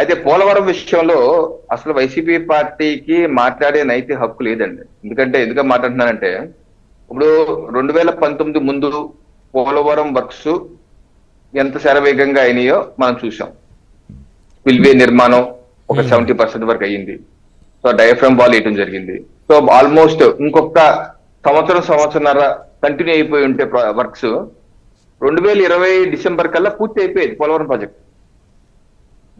అయితే పోలవరం విషయంలో అసలు వైసీపీ పార్టీకి మాట్లాడే నైతిక హక్కు లేదండి. ఎందుకంటే ఎందుకు మాట్లాడుతున్నానంటే ఇప్పుడు రెండు వేల పంతొమ్మిది ముందు పోలవరం వర్క్స్ ఎంత శరవేగంగా అయినాయో మనం చూసాం స్పిల్వే నిర్మాణం ఒక సెవెంటీ పర్సెంట్ వరకు అయ్యింది. సో డయాఫ్రమ్ వాల్ వేయటం జరిగింది. సో ఆల్మోస్ట్ ఇంకొక సంవత్సరం సంవత్సరంన్నర కంటిన్యూ అయిపోయి ఉంటే వర్క్స్. రెండు వేల ఇరవై డిసెంబర్ కల్లా పూర్తి అయిపోయేది పోలవరం ప్రాజెక్ట్.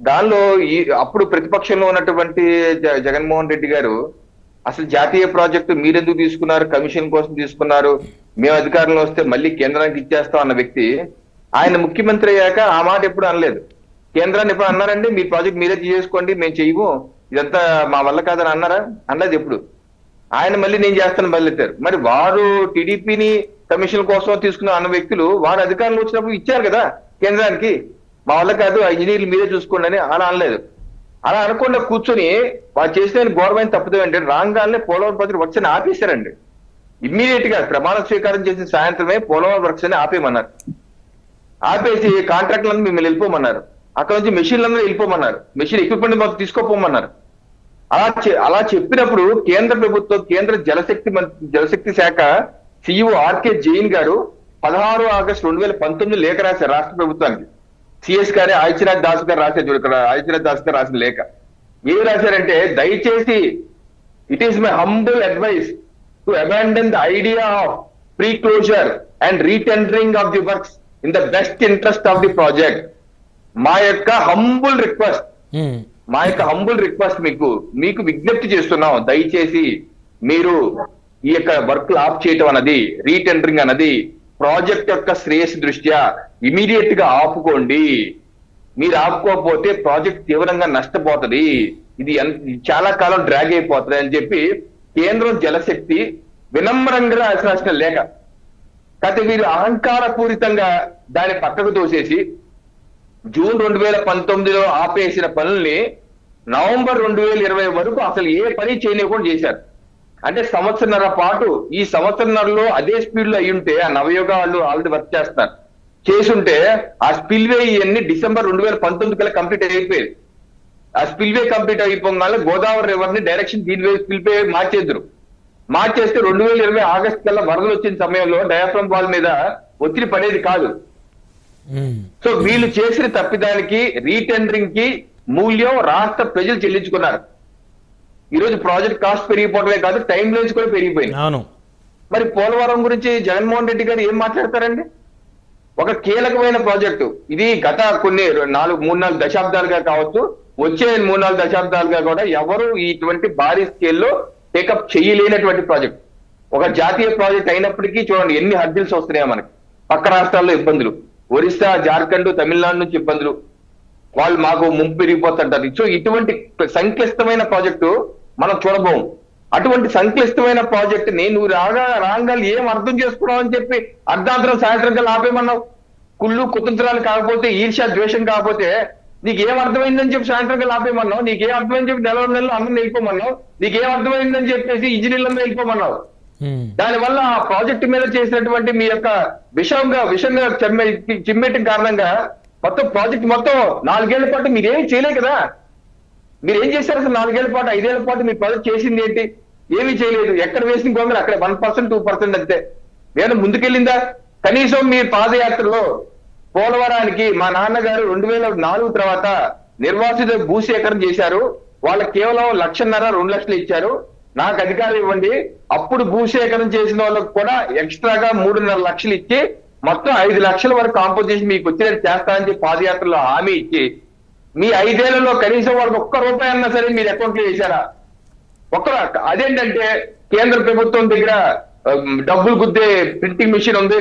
దానిలో ఈ అప్పుడు ప్రతిపక్షంలో ఉన్నటువంటి జ- జగన్మోహన్ రెడ్డి గారు అసలు జాతీయ ప్రాజెక్టు మీరెందుకు తీసుకున్నారు? కమిషన్ కోసం తీసుకున్నారు? మేము అధికారంలో వస్తే మళ్ళీ కేంద్రానికి ఇచ్చేస్తాం అన్న వ్యక్తి ఆయన ముఖ్యమంత్రి అయ్యాక ఆ మాట ఎప్పుడు అనలేదు. కేంద్రాన్ని ఎప్పుడు అన్నారండి? మీ ప్రాజెక్ట్ మీరే చేసుకోండి మేము చెయ్యము. ఇదంతా మా వల్ల కాదని అన్నారా? అనలేదు ఎప్పుడు. ఆయన మళ్ళీ నేను చేస్తాను బయలుదేరారు. మరి వారు టీడీపీని కమిషన్ కోసం తీసుకున్న అన్న వ్యక్తులు వారు అధికారంలో వచ్చినప్పుడు ఇచ్చారు కదా కేంద్రానికి. మా వల్ల కాదు ఆ ఇంజనీర్లు మీరే చూసుకోండి అని అలా అనలేదు. అలా అనకుండా కూర్చొని వాళ్ళు చేసిన గవర్నమెంట్ తప్పుదో అంటే పోలవరం ప్రాజెక్ట్ వర్క్స్ అని ఆపేశారండి. ఇమ్మీడియట్గా ప్రమాణ స్వీకారం చేసిన సాయంత్రమే పోలవరం వర్క్స్ అని ఆపేయమన్నారు. ఆపేసి కాంట్రాక్ట్లను మిమ్మల్ని వెళ్ళిపోమన్నారు. అక్కడ నుంచి మెషిన్లందరూ వెళ్ళిపోమన్నారు. మెషిన్ ఎక్విప్మెంట్ మాకు తీసుకోపోమన్నారు. అలా అలా చెప్పినప్పుడు కేంద్ర ప్రభుత్వం కేంద్ర జలశక్తి జలశక్తి శాఖ సిఇఓ ఆర్కే జైన్ గారు పదహారు ఆగస్టు రెండు వేల పంతొమ్మిది లేఖ రాశారు రాష్ట్ర ప్రభుత్వానికి. సిఎస్ గారే ఆదిత్యనాథ్ దాస్ గారు రాశారు చూడు ఇక్కడ ఆదిత్యనాథ్ దాస్ గారు రాసిన లేఖ. ఏం రాశారంటే దయచేసి it is my humble advice to abandon the idea of pre closure and retendering of the works in the best interest of the project మా యొక్క హంబుల్ రిక్వెస్ట్ ఉమ్, మా యొక్క హంబుల్ రిక్వెస్ట్ మీకు మీకు విజ్ఞప్తి చేస్తున్నాం. దయచేసి మీరు ఈ యొక్క వర్క్ ఆఫ్ చేయటం అన్నది రీటెండరింగ్ అన్నది ప్రాజెక్ట్ యొక్క శ్రేయస్ దృష్ట్యా ఇమీడియట్గా ఆపుకోండి. మీరు ఆపుకోకపోతే ప్రాజెక్ట్ తీవ్రంగా నష్టపోతుంది. ఇది చాలా కాలం డ్రాగ్ అయిపోతుంది అని చెప్పి కేంద్రం జలశక్తి వినమ్రంగా రాసిన లేఖ. కాకపోతే వీరు అహంకార పూరితంగా దాన్ని పక్కకు తోసేసి జూన్ రెండు వేల పంతొమ్మిదిలో ఆపేసిన పనుల్ని నవంబర్ రెండు వేల ఇరవై వరకు అసలు ఏ పని చేయలేకుండా చేశారు. అంటే సంవత్సరన్నర పాటు ఈ సంవత్సరన్నరలో అదే స్పీడ్లో అయి ఉంటే ఆ నవయోగ వాళ్ళు ఆల్రెడీ వర్క్ చేస్తున్నారు. చేసుంటే ఆ స్పిల్వే ఇవన్నీ డిసెంబర్ రెండు వేల పంతొమ్మిది కల్లా కంప్లీట్ అయిపోయేది. ఆ స్పిల్వే కంప్లీట్ అయిపోగానే గోదావరి రివర్ని డైరెక్షన్ దీని వే స్పిల్వే మార్చేద్దరు. మార్చేస్తే రెండు వేల ఇరవై ఆగస్ట్ కల్లా వరదలు వచ్చిన సమయంలో డయాఫ్రమ్ వాల్ మీద ఒత్తిడి పడేది కాదు. సో వీళ్ళు చేసిన తప్పిదానికి రీటెండరింగ్కి మూల్యం రాష్ట్ర ప్రజలు చెల్లించుకున్నారు. ఈ రోజు ప్రాజెక్ట్ కాస్ట్ పెరిగిపోవడమే కాదు టైం లైన్స్ కూడా పెరిగిపోయింది అవును. మరి పోలవరం గురించి జగన్మోహన్ రెడ్డి గారు ఏం మాట్లాడతారండి? ఒక కీలకమైన ప్రాజెక్టు. ఇది గత కొన్ని నాలుగు మూడు నాలుగు దశాబ్దాలుగా కావచ్చు వచ్చే మూడు నాలుగు దశాబ్దాలుగా కూడా ఎవరు ఇటువంటి భారీ స్కేల్లో టేకప్ చేయలేనటువంటి ప్రాజెక్ట్. ఒక జాతీయ ప్రాజెక్ట్ అయినప్పటికీ చూడండి ఎన్ని హర్డిల్స్ వస్తున్నాయో మనకి. పక్క రాష్ట్రాల్లో ఇబ్బందులు. ఒరిస్సా జార్ఖండ్ తమిళనాడు నుంచి ఇబ్బందులు. వాళ్ళు మాకు ముంపు పెరిగిపోతుంటారు. సో ఇటువంటి సంక్లిష్టమైన ప్రాజెక్టు మనం చూడబోం. అటువంటి సంక్లిష్టమైన ప్రాజెక్ట్ని నువ్వు రాగా రాగాలు ఏం అర్థం చేసుకున్నావు అని చెప్పి అర్ధాంతరం సాయంత్రం కల్లా ఆపేమన్నావు కుళ్ళు కుతంత్రాలు కాకపోతే ఈర్ష్య ద్వేషం కాకపోతే నీకేం అర్థమైందని చెప్పి సాయంత్రం కల్లా ఆపేమన్నావు నీకేం అర్థమైందని చెప్పి నెల నెలలు అందరం వెళ్ళిపోమన్నావు. నీకేం అర్థమైందని చెప్పేసి ఇంజనీర్లందరూ వెళ్ళిపోమన్నావు. ఉమ్, దానివల్ల ఆ ప్రాజెక్ట్ మీద చేసినటువంటి మీ యొక్క విషంగా విషంగా చెమ్మె చిమ్మేయటం కారణంగా మొత్తం ప్రాజెక్ట్ మొత్తం నాలుగేళ్ళ పాటు మీరేం చేయలే కదా. మీరు ఏం చేశారు అసలు నాలుగేళ్ళ పాటు ఐదేళ్ళ పాటు మీ ప్రాజెక్ట్ చేసింది ఏంటి? ఏమీ చేయలేదు. ఎక్కడ వేసిన గొంగలు అక్కడ వన్ పర్సెంట్ టూ పర్సెంట్ అంతే. నేను ముందుకెళ్ళిందా? కనీసం మీ పాదయాత్రలో పోలవరానికి మా నాన్నగారు రెండు వేల నాలుగు తర్వాత నిర్వాసిత భూసేకరణ చేశారు. వాళ్ళకి కేవలం లక్షన్నర రెండు లక్షలు ఇచ్చారు. నాకు అధికారం ఇవ్వండి. అప్పుడు భూసేకరణ చేసిన వాళ్ళకు కూడా ఎక్స్ట్రాగా మూడున్నర లక్షలు ఇచ్చి మొత్తం ఐదు లక్షల వరకు కాంపోజిషన్ మీకు వచ్చినట్టు చేస్తానని చెప్పి పాదయాత్రలో హామీ ఇచ్చి మీ ఐదేళ్ళలో కనీసం వాళ్ళకి ఒక్క రూపాయి అన్నా సరే మీరు అకౌంట్లో వేశారా? ఒక్క అదేంటంటే కేంద్ర ప్రభుత్వం దగ్గర డబ్బులు గుద్దే ప్రింటింగ్ మిషన్ ఉంది.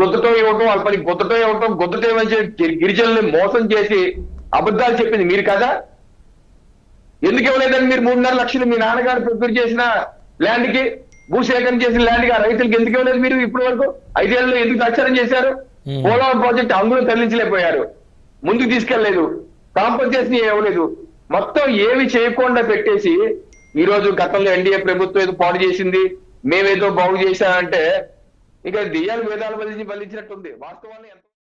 గుద్దటం ఇవ్వటం వాళ్ళ పని గుద్దటం ఇవ్వటం గుద్దటం ఇవ్వని గిరిజనుల్ని మోసం చేసి అబద్ధాలు చెప్పింది మీరు కదా? ఎందుకు ఇవ్వలేదని మీరు మూడున్నర లక్షలు మీ నాన్నగారు ప్రిపేర్ చేసిన ల్యాండ్కి భూసేకరణ చేసిన ల్యాండ్కి ఆ రైతులకు ఎందుకు ఇవ్వలేదు మీరు ఇప్పటి వరకు? ఐదేళ్ళలో ఎందుకు ప్రచారం చేశారు. పోలవరం ప్రాజెక్ట్ అంగుళం తరలించలేకపోయారు. ముందుకు తీసుకెళ్ళేదు కాంపన్సేషన్ ఇవ్వలేదు మొత్తం ఏమి చేయకుండా పెట్టేసి ఈ రోజు గతంలో ఎన్డీఏ ప్రభుత్వం ఏదో పాడు చేసింది మేమేదో బాగు చేశామంటే ఇక దెయ్యాలు వేదాలు బలించి బలించినట్టుంది వాస్తవాన్ని ఎంత